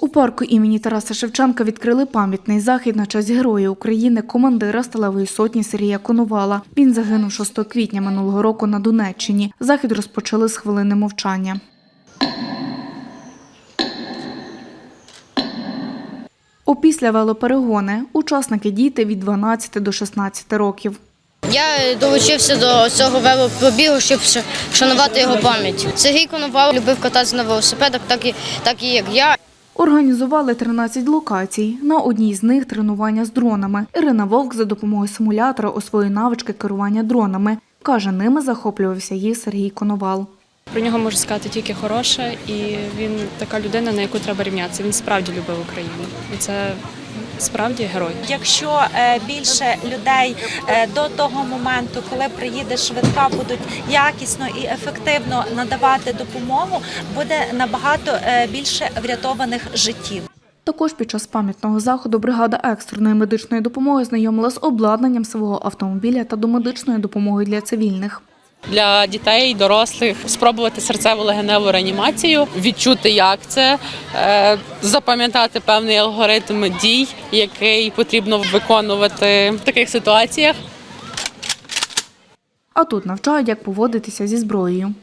У парку імені Тараса Шевченка відкрили пам'ятний захід на честь Героя України, командира сталевої сотні Сергія Коновала. Він загинув 6 квітня минулого року на Донеччині. Захід розпочали з хвилини мовчання. Опісля велоперегони учасники діти від 12 до 16 років. Я долучився до цього велопробігу, щоб вшанувати його пам'ять. Сергій Коновал любив кататися на велосипедах, так і так і як я. Організували 13 локацій. На одній з них тренування з дронами. Ірина Вовк за допомогою симулятора освоює навички керування дронами. Каже, ними захоплювався її Сергій Коновал. Про нього можу сказати тільки хороше, і він така людина, на яку треба рівнятися. Він справді любив Україну, і це справді герой. Якщо е, більше людей е, до того моменту, коли приїде швидка, будуть якісно і ефективно надавати допомогу, буде набагато е, більше врятованих життів. Також під час пам'ятного заходу бригада екстреної медичної допомоги знайомила з обладнанням свого автомобіля та домедичною допомогою для цивільних. Для дітей, дорослих спробувати серцево легеневу реанімацію, відчути, як це, е, запам'ятати певний алгоритм дій, який потрібно виконувати в таких ситуаціях. А тут навчають, як поводитися зі зброєю.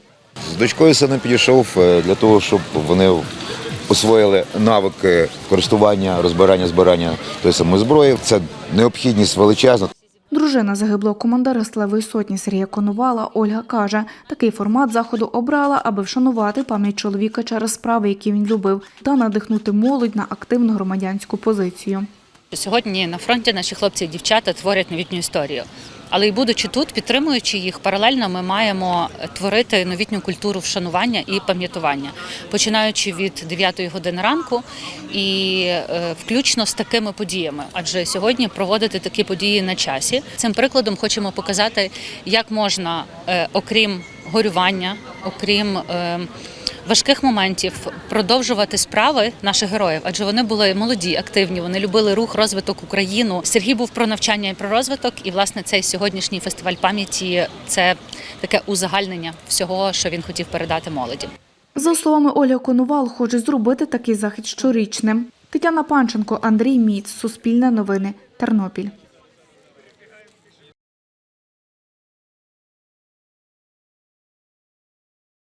З дочкою сина підійшов е, для того, щоб вони освоїли навики користування, розбирання, збирання тої самої зброї. Це необхідність величезна. Дружина загиблого командира Славої сотні Сергія Конувала Ольга каже, такий формат заходу обрала, аби вшанувати пам'ять чоловіка через справи, які він любив, та надихнути молодь на активну громадянську позицію. Сьогодні на фронті наші хлопці і дівчата творять новітню історію. Але й будучи тут, підтримуючи їх, паралельно ми маємо творити новітню культуру вшанування і пам'ятування, починаючи від 9 години ранку і е, включно з такими подіями. Адже сьогодні проводити такі події на часі. Цим прикладом хочемо показати, як можна, е, окрім горювання, окрім е, важких моментів продовжувати справи наших героїв, адже вони були молоді, активні, вони любили рух, розвиток Україну. Сергій був про навчання і про розвиток. І власне цей сьогоднішній фестиваль пам'яті це таке узагальнення всього, що він хотів передати молоді. За словами Олі Коновал, хоче зробити такий захід щорічним. Тетяна Панченко, Андрій Міц, Суспільне новини, Тернопіль.